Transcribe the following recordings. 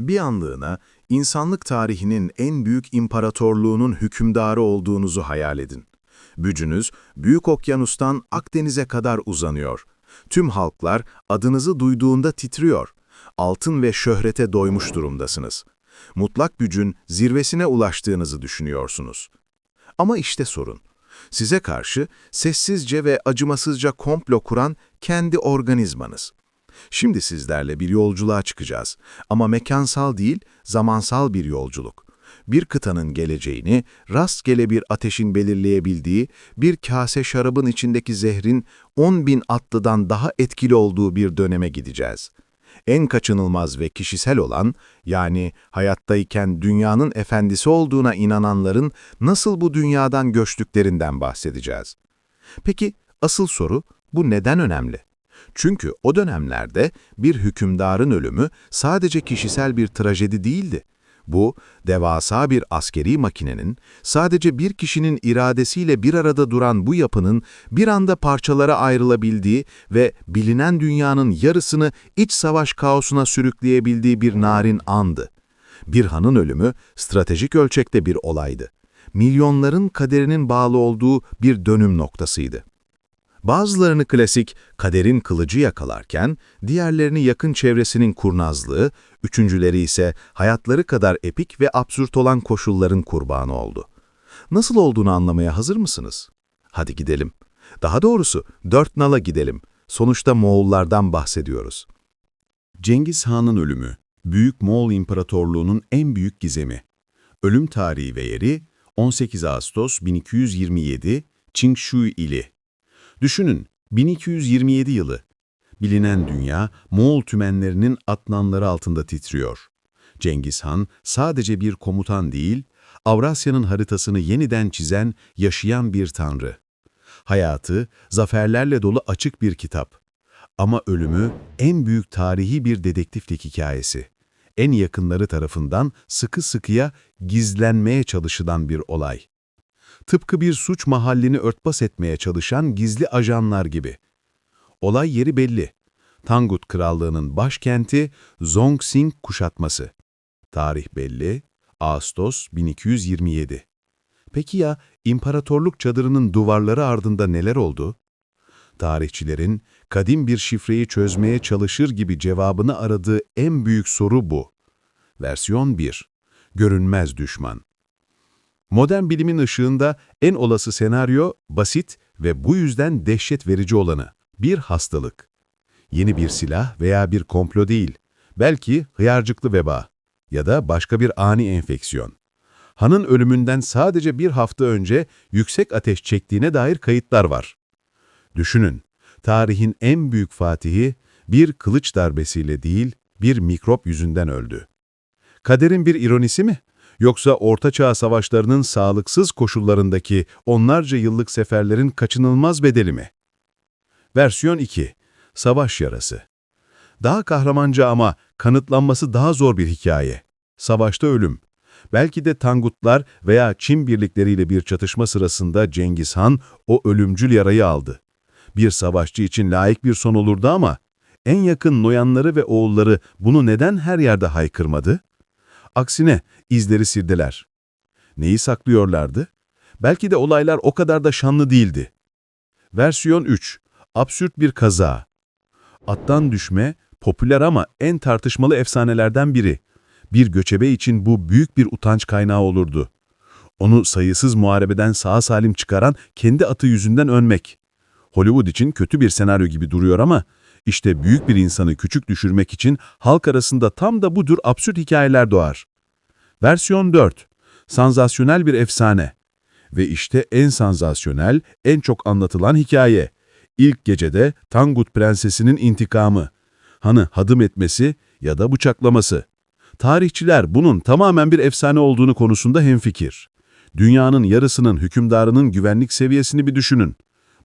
Bir anlığına insanlık tarihinin en büyük imparatorluğunun hükümdarı olduğunuzu hayal edin. Gücünüz Büyük Okyanus'tan Akdeniz'e kadar uzanıyor. Tüm halklar adınızı duyduğunda titriyor. Altın ve şöhrete doymuş durumdasınız. Mutlak gücün zirvesine ulaştığınızı düşünüyorsunuz. Ama işte sorun. Size karşı sessizce ve acımasızca komplo kuran kendi organizmanız. Şimdi sizlerle bir yolculuğa çıkacağız ama mekansal değil, zamansal bir yolculuk. Bir kıtanın geleceğini rastgele bir ateşin belirleyebildiği, bir kase şarabın içindeki zehrin 10 bin atlıdan daha etkili olduğu bir döneme gideceğiz. En kaçınılmaz ve kişisel olan, yani hayattayken dünyanın efendisi olduğuna inananların nasıl bu dünyadan göçtüklerinden bahsedeceğiz. Peki asıl soru, bu neden önemli? Çünkü o dönemlerde bir hükümdarın ölümü sadece kişisel bir trajedi değildi. Bu, devasa bir askeri makinenin, sadece bir kişinin iradesiyle bir arada duran bu yapının bir anda parçalara ayrılabildiği ve bilinen dünyanın yarısını iç savaş kaosuna sürükleyebildiği bir narin andı. Bir hanın ölümü stratejik ölçekte bir olaydı. Milyonların kaderinin bağlı olduğu bir dönüm noktasıydı. Bazılarını klasik kaderin kılıcı yakalarken, diğerlerini yakın çevresinin kurnazlığı, üçüncüleri ise hayatları kadar epik ve absürt olan koşulların kurbanı oldu. Nasıl olduğunu anlamaya hazır mısınız? Hadi gidelim. Daha doğrusu dört nala gidelim. Sonuçta Moğollardan bahsediyoruz. Cengiz Han'ın ölümü, Büyük Moğol İmparatorluğu'nun en büyük gizemi. Ölüm tarihi ve yeri 18 Ağustos 1227 Çingshui ili. Düşünün, 1227 yılı. Bilinen dünya, Moğol tümenlerinin atnanları altında titriyor. Cengiz Han sadece bir komutan değil, Avrasya'nın haritasını yeniden çizen, yaşayan bir tanrı. Hayatı, zaferlerle dolu açık bir kitap. Ama ölümü en büyük tarihi bir dedektiflik hikayesi. En yakınları tarafından sıkı sıkıya gizlenmeye çalışılan bir olay tıpkı bir suç mahallini örtbas etmeye çalışan gizli ajanlar gibi. Olay yeri belli. Tangut Krallığı'nın başkenti Zongxing kuşatması. Tarih belli, Ağustos 1227. Peki ya imparatorluk çadırının duvarları ardında neler oldu? Tarihçilerin kadim bir şifreyi çözmeye çalışır gibi cevabını aradığı en büyük soru bu. Versiyon 1. Görünmez düşman. Modern bilimin ışığında en olası senaryo basit ve bu yüzden dehşet verici olanı, bir hastalık. Yeni bir silah veya bir komplo değil, belki hıyarcıklı veba ya da başka bir ani enfeksiyon. Han'ın ölümünden sadece bir hafta önce yüksek ateş çektiğine dair kayıtlar var. Düşünün, tarihin en büyük fatihi bir kılıç darbesiyle değil, bir mikrop yüzünden öldü. Kaderin bir ironisi mi? Yoksa Orta Çağ savaşlarının sağlıksız koşullarındaki onlarca yıllık seferlerin kaçınılmaz bedeli mi? Versiyon 2. Savaş yarası. Daha kahramanca ama kanıtlanması daha zor bir hikaye. Savaşta ölüm. Belki de Tangutlar veya Çin birlikleriyle bir çatışma sırasında Cengiz Han o ölümcül yarayı aldı. Bir savaşçı için layık bir son olurdu ama en yakın noyanları ve oğulları bunu neden her yerde haykırmadı? Aksine izleri sildiler. Neyi saklıyorlardı? Belki de olaylar o kadar da şanlı değildi. Versiyon 3. Absürt bir kaza. Attan düşme, popüler ama en tartışmalı efsanelerden biri. Bir göçebe için bu büyük bir utanç kaynağı olurdu. Onu sayısız muharebeden sağ salim çıkaran kendi atı yüzünden önmek. Hollywood için kötü bir senaryo gibi duruyor ama işte büyük bir insanı küçük düşürmek için halk arasında tam da budur absürt hikayeler doğar. Versiyon 4. Sanzasyonel bir efsane. Ve işte en sanzasyonel, en çok anlatılan hikaye. İlk gecede Tangut prensesinin intikamı. Hanı hadım etmesi ya da bıçaklaması. Tarihçiler bunun tamamen bir efsane olduğunu konusunda hemfikir. Dünyanın yarısının hükümdarının güvenlik seviyesini bir düşünün.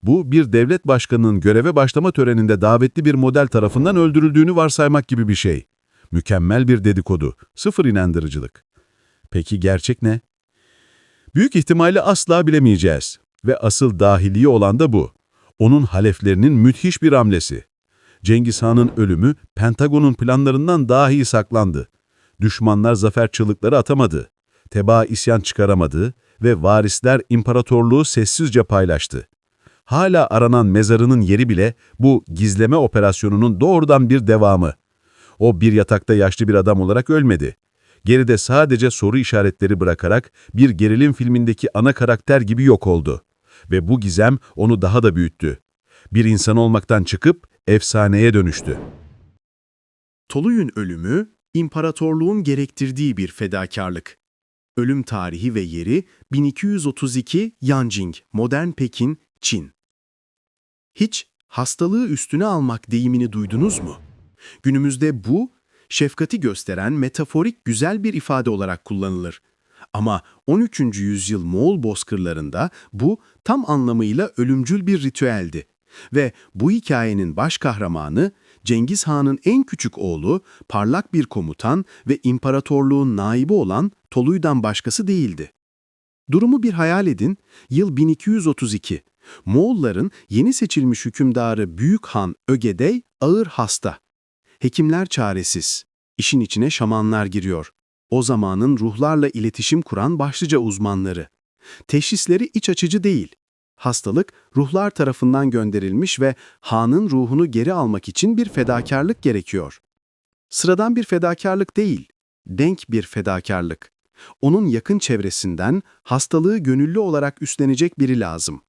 Bu bir devlet başkanının göreve başlama töreninde davetli bir model tarafından öldürüldüğünü varsaymak gibi bir şey. Mükemmel bir dedikodu, sıfır inandırıcılık. Peki gerçek ne? Büyük ihtimalle asla bilemeyeceğiz ve asıl dahiliye olan da bu. Onun haleflerinin müthiş bir hamlesi. Cengiz Han'ın ölümü Pentagon'un planlarından daha iyi saklandı. Düşmanlar zafer çığlıkları atamadı. Tebaa isyan çıkaramadı ve varisler imparatorluğu sessizce paylaştı. Hala aranan mezarının yeri bile bu gizleme operasyonunun doğrudan bir devamı. O bir yatakta yaşlı bir adam olarak ölmedi. Geride sadece soru işaretleri bırakarak bir gerilim filmindeki ana karakter gibi yok oldu. Ve bu gizem onu daha da büyüttü. Bir insan olmaktan çıkıp efsaneye dönüştü. Toluy'un ölümü, imparatorluğun gerektirdiği bir fedakarlık. Ölüm tarihi ve yeri 1232 Yanjing, modern Pekin, Çin. Hiç hastalığı üstüne almak deyimini duydunuz mu? Günümüzde bu, şefkati gösteren metaforik güzel bir ifade olarak kullanılır. Ama 13. yüzyıl Moğol bozkırlarında bu tam anlamıyla ölümcül bir ritüeldi. Ve bu hikayenin baş kahramanı Cengiz Han'ın en küçük oğlu, parlak bir komutan ve imparatorluğun naibi olan Toluy'dan başkası değildi. Durumu bir hayal edin, yıl 1232. Moğolların yeni seçilmiş hükümdarı Büyük Han Ögedey ağır hasta. Hekimler çaresiz. İşin içine şamanlar giriyor. O zamanın ruhlarla iletişim kuran başlıca uzmanları. Teşhisleri iç açıcı değil. Hastalık ruhlar tarafından gönderilmiş ve Han'ın ruhunu geri almak için bir fedakarlık gerekiyor. Sıradan bir fedakarlık değil, denk bir fedakarlık. Onun yakın çevresinden hastalığı gönüllü olarak üstlenecek biri lazım.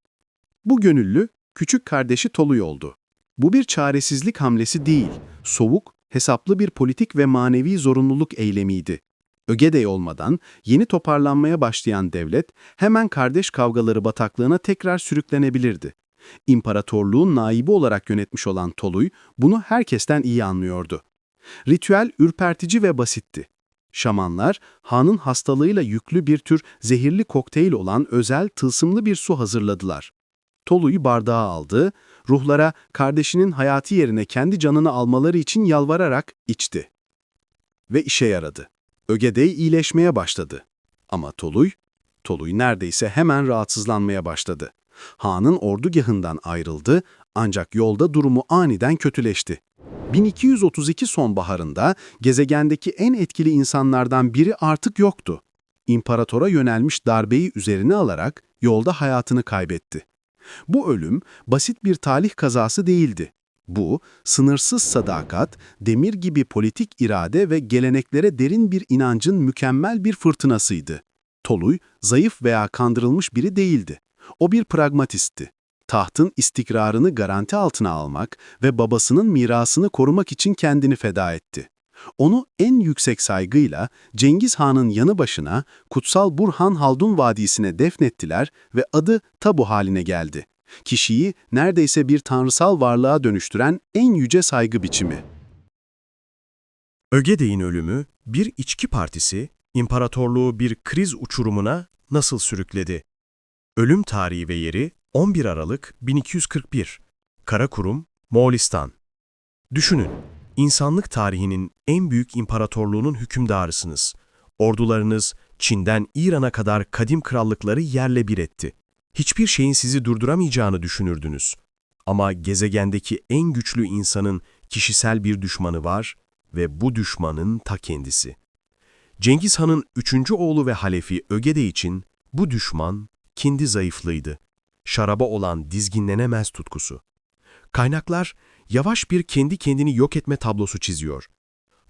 Bu gönüllü, küçük kardeşi Toluy oldu. Bu bir çaresizlik hamlesi değil, soğuk, hesaplı bir politik ve manevi zorunluluk eylemiydi. Ögedey olmadan yeni toparlanmaya başlayan devlet hemen kardeş kavgaları bataklığına tekrar sürüklenebilirdi. İmparatorluğun naibi olarak yönetmiş olan Toluy bunu herkesten iyi anlıyordu. Ritüel ürpertici ve basitti. Şamanlar, Han'ın hastalığıyla yüklü bir tür zehirli kokteyl olan özel tılsımlı bir su hazırladılar. Tolu'yu bardağa aldı, ruhlara kardeşinin hayatı yerine kendi canını almaları için yalvararak içti. Ve işe yaradı. Ögedey iyileşmeye başladı. Ama Toluy, Toluy neredeyse hemen rahatsızlanmaya başladı. Han'ın ordugahından ayrıldı ancak yolda durumu aniden kötüleşti. 1232 sonbaharında gezegendeki en etkili insanlardan biri artık yoktu. İmparatora yönelmiş darbeyi üzerine alarak yolda hayatını kaybetti. Bu ölüm basit bir talih kazası değildi. Bu, sınırsız sadakat, demir gibi politik irade ve geleneklere derin bir inancın mükemmel bir fırtınasıydı. Toluy, zayıf veya kandırılmış biri değildi. O bir pragmatistti. Tahtın istikrarını garanti altına almak ve babasının mirasını korumak için kendini feda etti. Onu en yüksek saygıyla Cengiz Han'ın yanı başına Kutsal Burhan Haldun Vadisi'ne defnettiler ve adı tabu haline geldi. Kişiyi neredeyse bir tanrısal varlığa dönüştüren en yüce saygı biçimi. Ögedey'in ölümü, bir içki partisi, imparatorluğu bir kriz uçurumuna nasıl sürükledi? Ölüm tarihi ve yeri 11 Aralık 1241. Karakurum, Moğolistan. Düşünün, insanlık tarihinin en büyük imparatorluğunun hükümdarısınız. Ordularınız Çin'den İran'a kadar kadim krallıkları yerle bir etti. Hiçbir şeyin sizi durduramayacağını düşünürdünüz. Ama gezegendeki en güçlü insanın kişisel bir düşmanı var ve bu düşmanın ta kendisi. Cengiz Han'ın üçüncü oğlu ve halefi Ögede için bu düşman kendi zayıflığıydı. Şaraba olan dizginlenemez tutkusu. Kaynaklar yavaş bir kendi kendini yok etme tablosu çiziyor.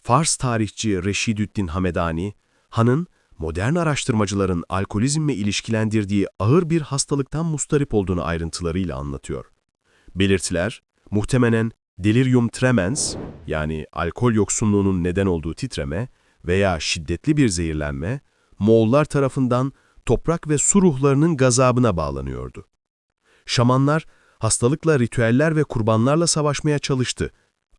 Fars tarihçi Reşidüddin Hamedani, Han'ın modern araştırmacıların alkolizmle ilişkilendirdiği ağır bir hastalıktan mustarip olduğunu ayrıntılarıyla anlatıyor. Belirtiler, muhtemelen delirium tremens yani alkol yoksunluğunun neden olduğu titreme veya şiddetli bir zehirlenme, Moğollar tarafından toprak ve su ruhlarının gazabına bağlanıyordu. Şamanlar, hastalıkla ritüeller ve kurbanlarla savaşmaya çalıştı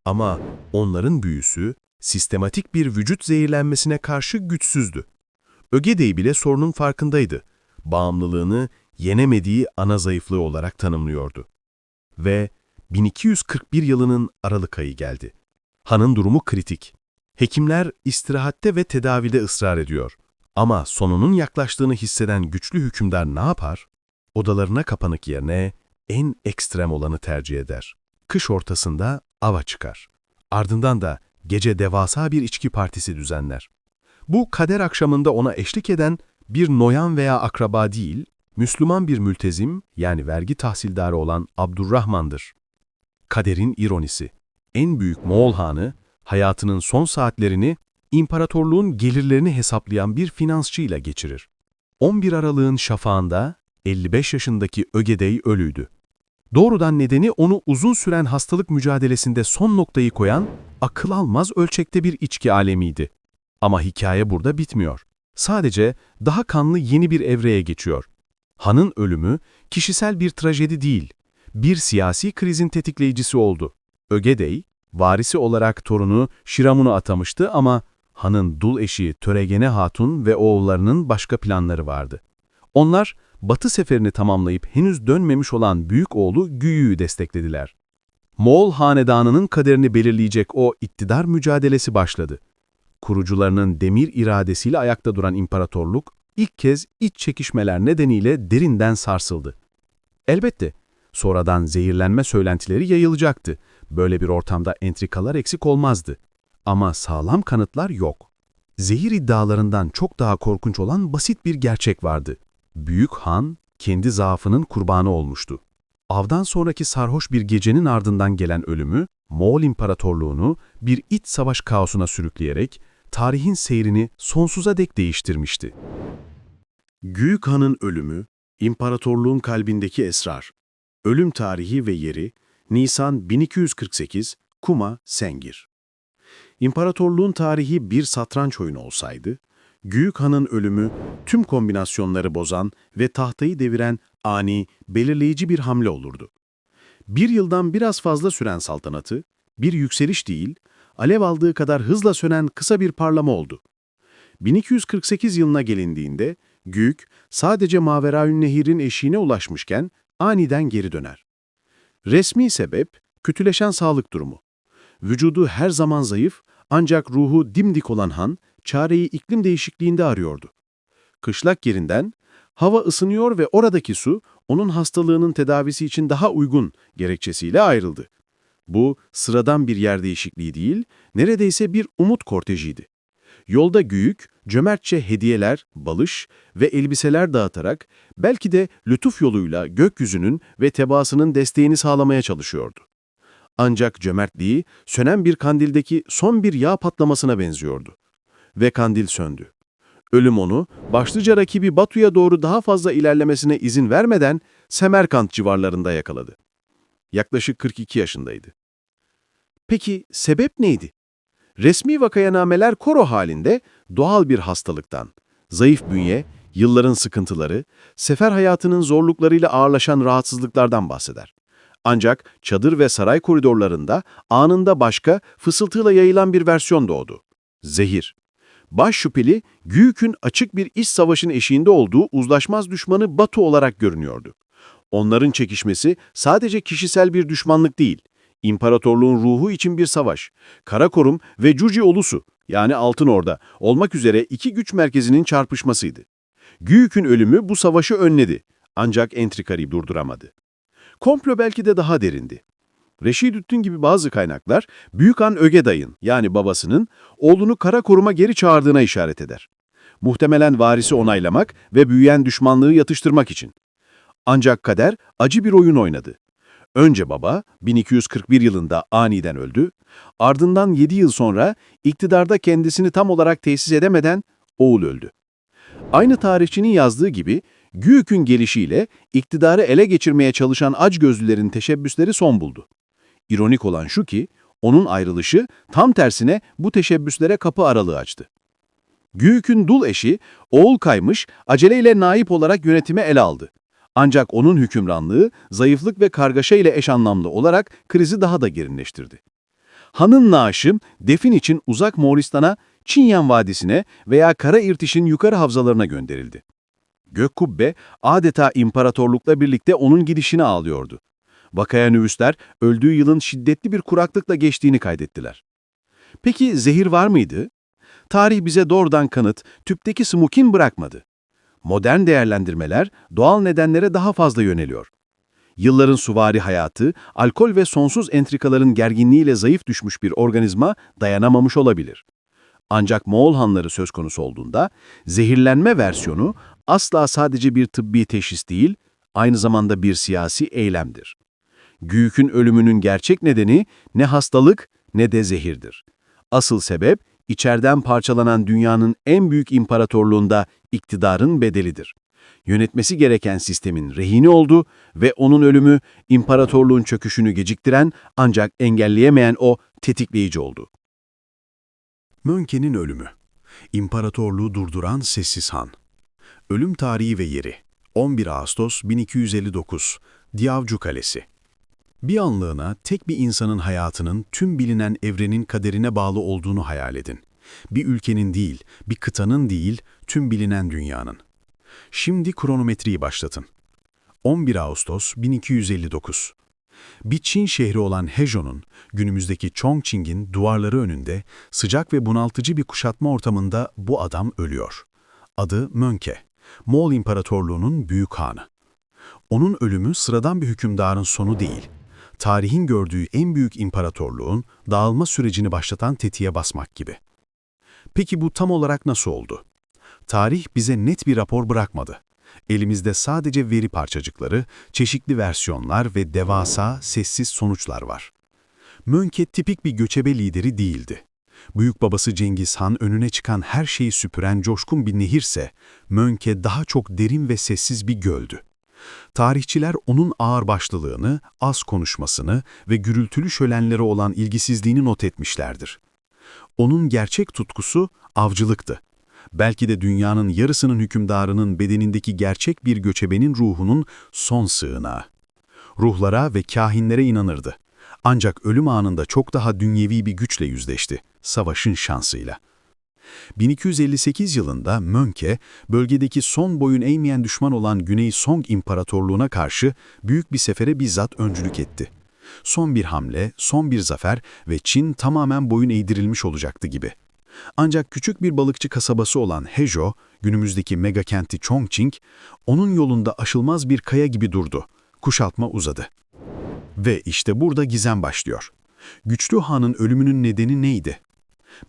ama onların büyüsü, sistematik bir vücut zehirlenmesine karşı güçsüzdü. Ögedey bile sorunun farkındaydı. Bağımlılığını yenemediği ana zayıflığı olarak tanımlıyordu. Ve 1241 yılının Aralık ayı geldi. Han'ın durumu kritik. Hekimler istirahatte ve tedavide ısrar ediyor. Ama sonunun yaklaştığını hisseden güçlü hükümdar ne yapar? Odalarına kapanık yerine en ekstrem olanı tercih eder. Kış ortasında ava çıkar. Ardından da gece devasa bir içki partisi düzenler. Bu kader akşamında ona eşlik eden bir noyan veya akraba değil, Müslüman bir mültezim yani vergi tahsildarı olan Abdurrahman'dır. Kaderin ironisi. En büyük Moğol hanı hayatının son saatlerini imparatorluğun gelirlerini hesaplayan bir finansçıyla geçirir. 11 Aralık'ın şafağında 55 yaşındaki Ögedey ölüydü. Doğrudan nedeni onu uzun süren hastalık mücadelesinde son noktayı koyan akıl almaz ölçekte bir içki alemiydi. Ama hikaye burada bitmiyor. Sadece daha kanlı yeni bir evreye geçiyor. Han'ın ölümü kişisel bir trajedi değil, bir siyasi krizin tetikleyicisi oldu. Ögedey, varisi olarak torunu Şiramun'u atamıştı ama Han'ın dul eşi Töregene Hatun ve oğullarının başka planları vardı. Onlar, Batı seferini tamamlayıp henüz dönmemiş olan büyük oğlu Güyü'yü desteklediler. Moğol hanedanının kaderini belirleyecek o iktidar mücadelesi başladı. Kurucularının demir iradesiyle ayakta duran imparatorluk ilk kez iç çekişmeler nedeniyle derinden sarsıldı. Elbette sonradan zehirlenme söylentileri yayılacaktı. Böyle bir ortamda entrikalar eksik olmazdı. Ama sağlam kanıtlar yok. Zehir iddialarından çok daha korkunç olan basit bir gerçek vardı. Büyük Han kendi zaafının kurbanı olmuştu. Avdan sonraki sarhoş bir gecenin ardından gelen ölümü, Moğol İmparatorluğunu bir iç savaş kaosuna sürükleyerek tarihin seyrini sonsuza dek değiştirmişti. Büyük Han'ın ölümü, imparatorluğun kalbindeki esrar. Ölüm tarihi ve yeri, Nisan 1248, Kuma, Sengir. İmparatorluğun tarihi bir satranç oyunu olsaydı, Büyük Han'ın ölümü tüm kombinasyonları bozan ve tahtayı deviren ani, belirleyici bir hamle olurdu. Bir yıldan biraz fazla süren saltanatı, bir yükseliş değil, alev aldığı kadar hızla sönen kısa bir parlama oldu. 1248 yılına gelindiğinde, Güyük sadece Maveraün Nehir'in eşiğine ulaşmışken aniden geri döner. Resmi sebep, kötüleşen sağlık durumu. Vücudu her zaman zayıf ancak ruhu dimdik olan Han, çareyi iklim değişikliğinde arıyordu. Kışlak yerinden, hava ısınıyor ve oradaki su, onun hastalığının tedavisi için daha uygun gerekçesiyle ayrıldı. Bu, sıradan bir yer değişikliği değil, neredeyse bir umut kortejiydi. Yolda güyük, cömertçe hediyeler, balış ve elbiseler dağıtarak belki de lütuf yoluyla gökyüzünün ve tebaasının desteğini sağlamaya çalışıyordu. Ancak cömertliği sönen bir kandildeki son bir yağ patlamasına benziyordu. Ve kandil söndü. Ölüm onu, başlıca rakibi Batu'ya doğru daha fazla ilerlemesine izin vermeden Semerkant civarlarında yakaladı. Yaklaşık 42 yaşındaydı. Peki sebep neydi? Resmi vakayanameler koro halinde doğal bir hastalıktan, zayıf bünye, yılların sıkıntıları, sefer hayatının zorluklarıyla ağırlaşan rahatsızlıklardan bahseder. Ancak çadır ve saray koridorlarında anında başka, fısıltıyla yayılan bir versiyon doğdu. Zehir. Baş şüpheli, Güyük'ün açık bir iç savaşın eşiğinde olduğu uzlaşmaz düşmanı Batu olarak görünüyordu. Onların çekişmesi sadece kişisel bir düşmanlık değil, İmparatorluğun ruhu için bir savaş. Karakorum ve Cuci Ulusu yani Altın Orda olmak üzere iki güç merkezinin çarpışmasıydı. Güyük'ün ölümü bu savaşı önledi ancak entrikayı durduramadı. Komplo belki de daha derindi. Reşidüddin gibi bazı kaynaklar Büyük Han Ögeday'ın yani babasının oğlunu Karakorum'a geri çağırdığına işaret eder. Muhtemelen varisi onaylamak ve büyüyen düşmanlığı yatıştırmak için. Ancak kader acı bir oyun oynadı. Önce baba 1241 yılında aniden öldü, ardından 7 yıl sonra iktidarda kendisini tam olarak tesis edemeden oğul öldü. Aynı tarihçinin yazdığı gibi Güyük'ün gelişiyle iktidarı ele geçirmeye çalışan açgözlülerin teşebbüsleri son buldu. İronik olan şu ki onun ayrılışı tam tersine bu teşebbüslere kapı aralığı açtı. Güyük'ün dul eşi oğul kaymış aceleyle naip olarak yönetime ele aldı. Ancak onun hükümranlığı zayıflık ve kargaşa ile eş anlamlı olarak krizi daha da derinleştirdi. Han'ın naaşı defin için uzak Moğolistan'a, Çinyan Vadisi'ne veya Kara İrtiş'in yukarı havzalarına gönderildi. Gökkubbe adeta imparatorlukla birlikte onun gidişini ağlıyordu. Vakaya nüvüsler öldüğü yılın şiddetli bir kuraklıkla geçtiğini kaydettiler. Peki zehir var mıydı? Tarih bize doğrudan kanıt, tüpteki smokin bırakmadı. Modern değerlendirmeler doğal nedenlere daha fazla yöneliyor. Yılların suvari hayatı, alkol ve sonsuz entrikaların gerginliğiyle zayıf düşmüş bir organizma dayanamamış olabilir. Ancak Moğol hanları söz konusu olduğunda zehirlenme versiyonu asla sadece bir tıbbi teşhis değil, aynı zamanda bir siyasi eylemdir. Güyük'ün ölümünün gerçek nedeni ne hastalık ne de zehirdir. Asıl sebep içeriden parçalanan dünyanın en büyük imparatorluğunda iktidarın bedelidir. Yönetmesi gereken sistemin rehini oldu ve onun ölümü imparatorluğun çöküşünü geciktiren ancak engelleyemeyen o tetikleyici oldu. Mönke'nin ölümü. İmparatorluğu durduran sessiz han. Ölüm tarihi ve yeri. 11 Ağustos 1259. Diavcu Kalesi. Bir anlığına tek bir insanın hayatının tüm bilinen evrenin kaderine bağlı olduğunu hayal edin. Bir ülkenin değil, bir kıtanın değil, tüm bilinen dünyanın. Şimdi kronometreyi başlatın. 11 Ağustos 1259. Bir Çin şehri olan Hejon'un, günümüzdeki Chongqing'in duvarları önünde sıcak ve bunaltıcı bir kuşatma ortamında bu adam ölüyor. Adı Mönke, Moğol İmparatorluğu'nun büyük hanı. Onun ölümü sıradan bir hükümdarın sonu değil, tarihin gördüğü en büyük imparatorluğun dağılma sürecini başlatan tetiğe basmak gibi. Peki bu tam olarak nasıl oldu? Tarih bize net bir rapor bırakmadı. Elimizde sadece veri parçacıkları, çeşitli versiyonlar ve devasa, sessiz sonuçlar var. Mönke tipik bir göçebe lideri değildi. Büyük babası Cengiz Han önüne çıkan her şeyi süpüren coşkun bir nehirse, Mönke daha çok derin ve sessiz bir göldü. Tarihçiler onun ağırbaşlılığını, az konuşmasını ve gürültülü şölenlere olan ilgisizliğini not etmişlerdir. Onun gerçek tutkusu avcılıktı. Belki de dünyanın yarısının hükümdarının bedenindeki gerçek bir göçebenin ruhunun son sığınağı. Ruhlara ve kahinlere inanırdı. Ancak ölüm anında çok daha dünyevi bir güçle yüzleşti, savaşın şansıyla. 1258 yılında Mönke, bölgedeki son boyun eğmeyen düşman olan Güney Song İmparatorluğu'na karşı büyük bir sefere bizzat öncülük etti. Son bir hamle, son bir zafer ve Çin tamamen boyun eğdirilmiş olacaktı gibi. Ancak küçük bir balıkçı kasabası olan Hejo, günümüzdeki mega kenti Chongqing, onun yolunda aşılmaz bir kaya gibi durdu. Kuşatma uzadı. Ve işte burada gizem başlıyor. Güçlü Han'ın ölümünün nedeni neydi?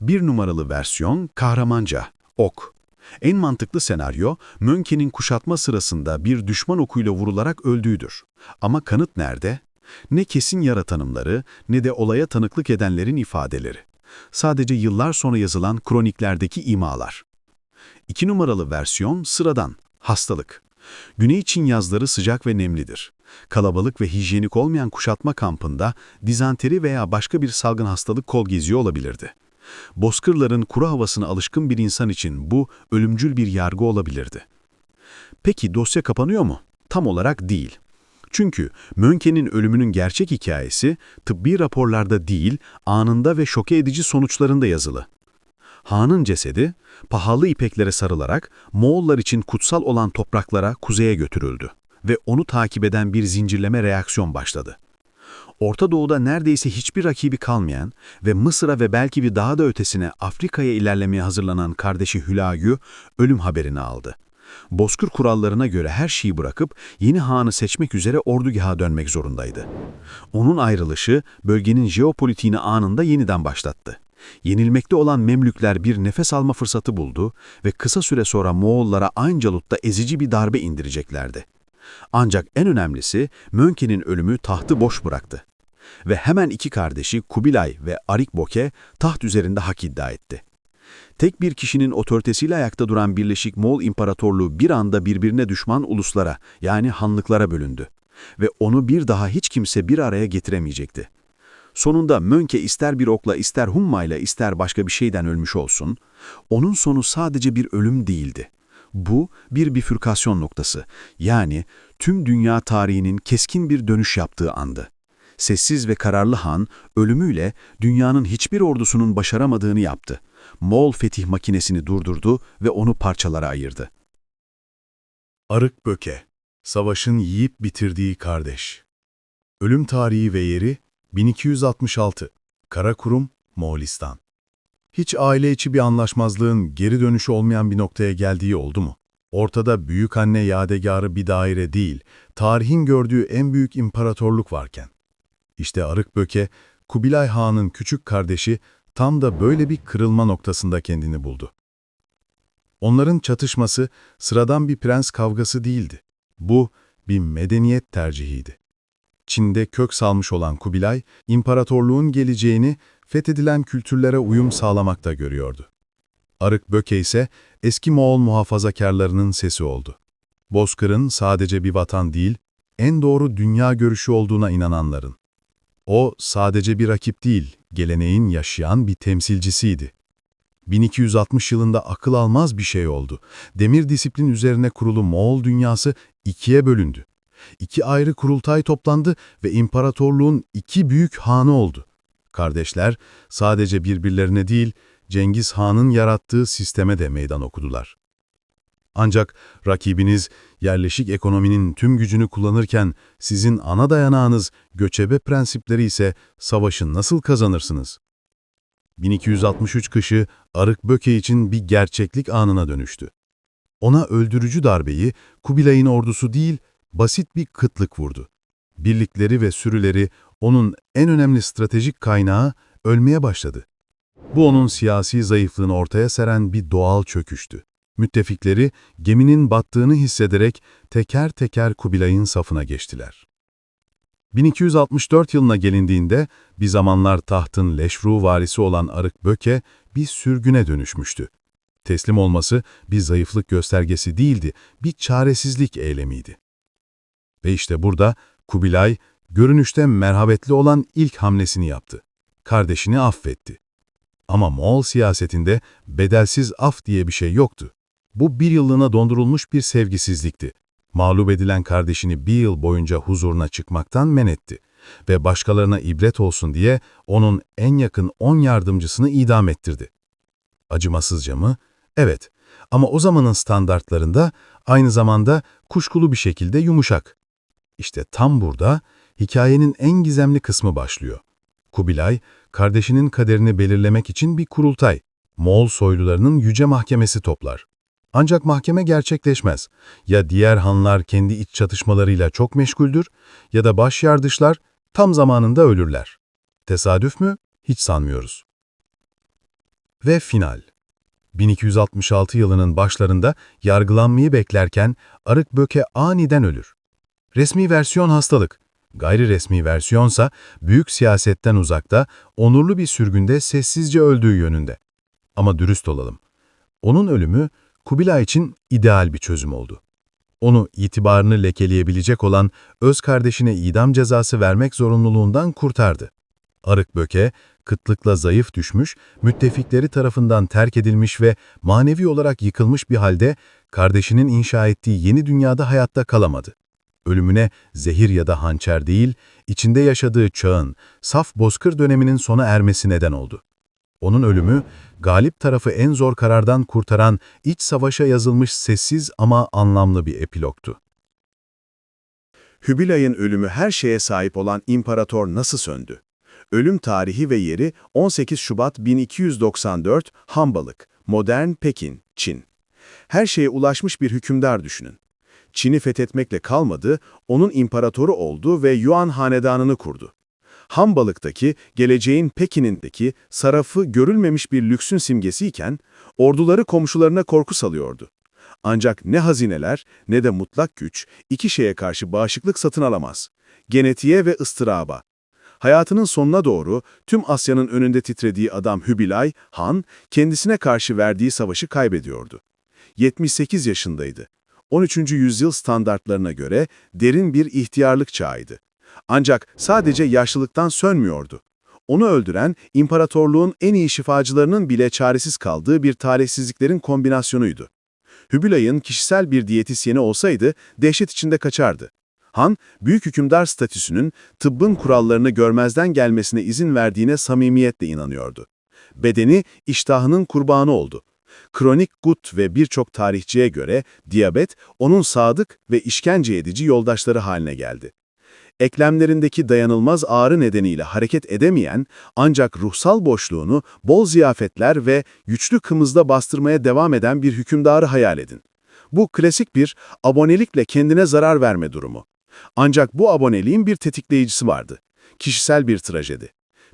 Bir numaralı versiyon kahramanca, ok. En mantıklı senaryo, Mönke'nin kuşatma sırasında bir düşman okuyla vurularak öldüğüdür. Ama kanıt nerede? Ne kesin yara tanımları ne de olaya tanıklık edenlerin ifadeleri. Sadece yıllar sonra yazılan kroniklerdeki imalar. İki numaralı versiyon sıradan, hastalık. Güney Çin yazları sıcak ve nemlidir. Kalabalık ve hijyenik olmayan kuşatma kampında dizanteri veya başka bir salgın hastalık kol geziyor olabilirdi. Bozkırların kuru havasına alışkın bir insan için bu ölümcül bir yargı olabilirdi. Peki dosya kapanıyor mu? Tam olarak değil. Çünkü Mönke'nin ölümünün gerçek hikayesi tıbbi raporlarda değil, anında ve şoke edici sonuçlarında yazılı. Han'ın cesedi, pahalı ipeklere sarılarak Moğollar için kutsal olan topraklara kuzeye götürüldü ve onu takip eden bir zincirleme reaksiyon başladı. Orta Doğu'da neredeyse hiçbir rakibi kalmayan ve Mısır'a ve belki bir daha da ötesine Afrika'ya ilerlemeye hazırlanan kardeşi Hülagü ölüm haberini aldı. Bozkır kurallarına göre her şeyi bırakıp yeni hanı seçmek üzere ordugaha dönmek zorundaydı. Onun ayrılışı bölgenin jeopolitiğini anında yeniden başlattı. Yenilmekte olan Memlükler bir nefes alma fırsatı buldu ve kısa süre sonra Moğollara Aynjalut'ta ezici bir darbe indireceklerdi. Ancak en önemlisi Mönke'nin ölümü tahtı boş bıraktı. Ve hemen iki kardeşi Kubilay ve Arikboke taht üzerinde hak iddia etti. Tek bir kişinin otoritesiyle ayakta duran Birleşik Moğol İmparatorluğu bir anda birbirine düşman uluslara yani hanlıklara bölündü. Ve onu bir daha hiç kimse bir araya getiremeyecekti. Sonunda Mönke ister bir okla ister hummayla ister başka bir şeyden ölmüş olsun, onun sonu sadece bir ölüm değildi. Bu bir bifürkasyon noktası, yani tüm dünya tarihinin keskin bir dönüş yaptığı andı. Sessiz ve kararlı Han, ölümüyle dünyanın hiçbir ordusunun başaramadığını yaptı. Moğol fetih makinesini durdurdu ve onu parçalara ayırdı. Arık Böke, savaşın yiyip bitirdiği kardeş. Ölüm tarihi ve yeri 1266, Karakurum, Moğolistan. Hiç aile içi bir anlaşmazlığın geri dönüşü olmayan bir noktaya geldiği oldu mu? Ortada büyük anne yadegarı bir daire değil, tarihin gördüğü en büyük imparatorluk varken. İşte Arık Böke, Kubilay Han'ın küçük kardeşi tam da böyle bir kırılma noktasında kendini buldu. Onların çatışması sıradan bir prens kavgası değildi. Bu bir medeniyet tercihiydi. Çin'de kök salmış olan Kubilay, imparatorluğun geleceğini fethedilen kültürlere uyum sağlamakta görüyordu. Arık Böke ise eski Moğol muhafazakarlarının sesi oldu. Bozkır'ın sadece bir vatan değil, en doğru dünya görüşü olduğuna inananların. O sadece bir rakip değil, geleneğin yaşayan bir temsilcisiydi. 1260 yılında akıl almaz bir şey oldu. Demir disiplin üzerine kurulu Moğol dünyası ikiye bölündü. İki ayrı kurultay toplandı ve imparatorluğun iki büyük hanı oldu. Kardeşler sadece birbirlerine değil, Cengiz Han'ın yarattığı sisteme de meydan okudular. Ancak rakibiniz yerleşik ekonominin tüm gücünü kullanırken sizin ana dayanağınız göçebe prensipleri ise savaşı nasıl kazanırsınız? 1263 kışı Arık Böke için bir gerçeklik anına dönüştü. Ona öldürücü darbeyi Kubilay'ın ordusu değil, basit bir kıtlık vurdu. Birlikleri ve sürüleri onun en önemli stratejik kaynağı ölmeye başladı. Bu onun siyasi zayıflığını ortaya seren bir doğal çöküştü. Müttefikleri geminin battığını hissederek teker teker Kubilay'ın safına geçtiler. 1264 yılına gelindiğinde bir zamanlar tahtın leşru varisi olan Arık Böke bir sürgüne dönüşmüştü. Teslim olması bir zayıflık göstergesi değildi, bir çaresizlik eylemiydi. Ve işte burada Kubilay, görünüşte merhametli olan ilk hamlesini yaptı. Kardeşini affetti. Ama Moğol siyasetinde bedelsiz af diye bir şey yoktu. Bu bir yıllığına dondurulmuş bir sevgisizlikti. Mağlup edilen kardeşini bir yıl boyunca huzuruna çıkmaktan men etti ve başkalarına ibret olsun diye onun en yakın on yardımcısını idam ettirdi. Acımasızca mı? Evet. Ama o zamanın standartlarında aynı zamanda kuşkulu bir şekilde yumuşak. İşte tam burada hikayenin en gizemli kısmı başlıyor. Kubilay, kardeşinin kaderini belirlemek için bir kurultay, Moğol soylularının yüce mahkemesi toplar. Ancak mahkeme gerçekleşmez. Ya diğer hanlar kendi iç çatışmalarıyla çok meşguldür ya da başyardışlar tam zamanında ölürler. Tesadüf mü? Hiç sanmıyoruz. Ve final. 1266 yılının başlarında yargılanmayı beklerken Arık Böke aniden ölür. Resmi versiyon hastalık, gayri resmi versiyonsa büyük siyasetten uzakta, onurlu bir sürgünde sessizce öldüğü yönünde. Ama dürüst olalım. Onun ölümü Kubilay için ideal bir çözüm oldu. Onu itibarını lekeleyebilecek olan öz kardeşine idam cezası vermek zorunluluğundan kurtardı. Arık Böke, kıtlıkla zayıf düşmüş, müttefikleri tarafından terk edilmiş ve manevi olarak yıkılmış bir halde kardeşinin inşa ettiği yeni dünyada hayatta kalamadı. Ölümüne zehir ya da hançer değil, içinde yaşadığı çağın, saf bozkır döneminin sona ermesi neden oldu. Onun ölümü, galip tarafı en zor karardan kurtaran iç savaşa yazılmış sessiz ama anlamlı bir epilogtu. Hübilay'ın ölümü her şeye sahip olan imparator nasıl söndü? Ölüm tarihi ve yeri 18 Şubat 1294 Hambalık, modern Pekin, Çin. Her şeye ulaşmış bir hükümdar düşünün. Çin'i fethetmekle kalmadı, onun imparatoru oldu ve Yuan hanedanını kurdu. Hambalık'taki, geleceğin Pekin'indeki sarafı görülmemiş bir lüksün simgesiyken, orduları komşularına korku salıyordu. Ancak ne hazineler ne de mutlak güç iki şeye karşı bağışıklık satın alamaz. Genetiğe ve ıstıraba. Hayatının sonuna doğru tüm Asya'nın önünde titrediği adam Hübilay, Han, kendisine karşı verdiği savaşı kaybediyordu. 78 yaşındaydı. 13. yüzyıl standartlarına göre derin bir ihtiyarlık çağıydı. Ancak sadece yaşlılıktan sönmüyordu. Onu öldüren, imparatorluğun en iyi şifacılarının bile çaresiz kaldığı bir talihsizliklerin kombinasyonuydu. Hübilay'ın kişisel bir diyetisyeni olsaydı dehşet içinde kaçardı. Han, büyük hükümdar statüsünün tıbbın kurallarını görmezden gelmesine izin verdiğine samimiyetle inanıyordu. Bedeni iştahının kurbanı oldu. Kronik gut ve birçok tarihçiye göre diyabet onun sadık ve işkence edici yoldaşları haline geldi. Eklemlerindeki dayanılmaz ağrı nedeniyle hareket edemeyen ancak ruhsal boşluğunu bol ziyafetler ve güçlü kımızda bastırmaya devam eden bir hükümdarı hayal edin. Bu klasik bir abonelikle kendine zarar verme durumu. Ancak bu aboneliğin bir tetikleyicisi vardı. Kişisel bir trajedi.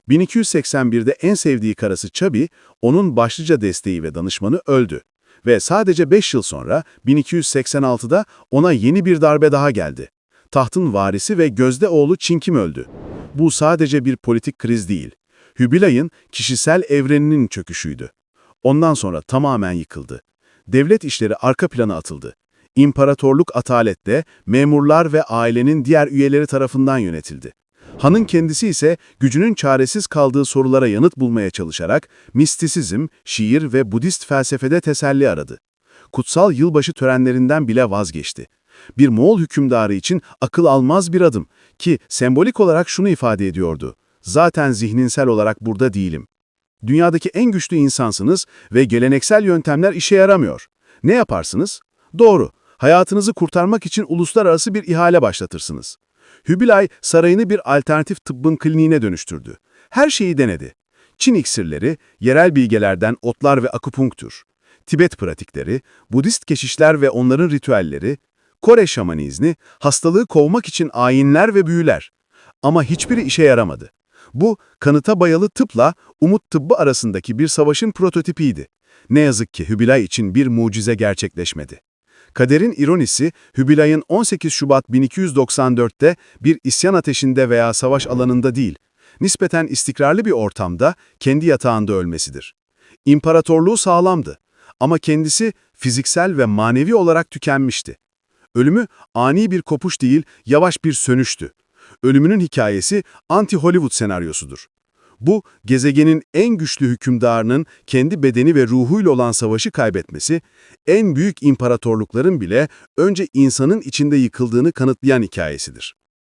1281'de en sevdiği karısı Çabi, onun başlıca desteği ve danışmanı öldü. Ve sadece 5 yıl sonra 1286'da ona yeni bir darbe daha geldi. Tahtın varisi ve gözde oğlu Çinkim öldü. Bu sadece bir politik kriz değil. Hübilay'ın kişisel evreninin çöküşüydü. Ondan sonra tamamen yıkıldı. Devlet işleri arka plana atıldı. İmparatorluk atalette memurlar ve ailenin diğer üyeleri tarafından yönetildi. Hanın kendisi ise gücünün çaresiz kaldığı sorulara yanıt bulmaya çalışarak mistisizm, şiir ve Budist felsefede teselli aradı. Kutsal yılbaşı törenlerinden bile vazgeçti. Bir Moğol hükümdarı için akıl almaz bir adım ki sembolik olarak şunu ifade ediyordu. Zaten zihninsel olarak burada değilim. Dünyadaki en güçlü insansınız ve geleneksel yöntemler işe yaramıyor. Ne yaparsınız? Doğru, hayatınızı kurtarmak için uluslararası bir ihale başlatırsınız. Hübilay sarayını bir alternatif tıbbın kliniğine dönüştürdü. Her şeyi denedi. Çin iksirleri, yerel bilgelerden otlar ve akupunktür, Tibet pratikleri, Budist keşişler ve onların ritüelleri, Kore şamanizmi, hastalığı kovmak için ayinler ve büyüler. Ama hiçbiri işe yaramadı. Bu, kanıta bayalı tıpla umut tıbbı arasındaki bir savaşın prototipiydi. Ne yazık ki Hübilay için bir mucize gerçekleşmedi. Kaderin ironisi, Hübilay'ın 18 Şubat 1294'te bir isyan ateşinde veya savaş alanında değil, nispeten istikrarlı bir ortamda kendi yatağında ölmesidir. İmparatorluğu sağlamdı ama kendisi fiziksel ve manevi olarak tükenmişti. Ölümü ani bir kopuş değil, yavaş bir sönüştü. Ölümünün hikayesi anti-Hollywood senaryosudur. Bu, gezegenin en güçlü hükümdarının kendi bedeni ve ruhuyla olan savaşı kaybetmesi, en büyük imparatorlukların bile önce insanın içinde yıkıldığını kanıtlayan hikayesidir.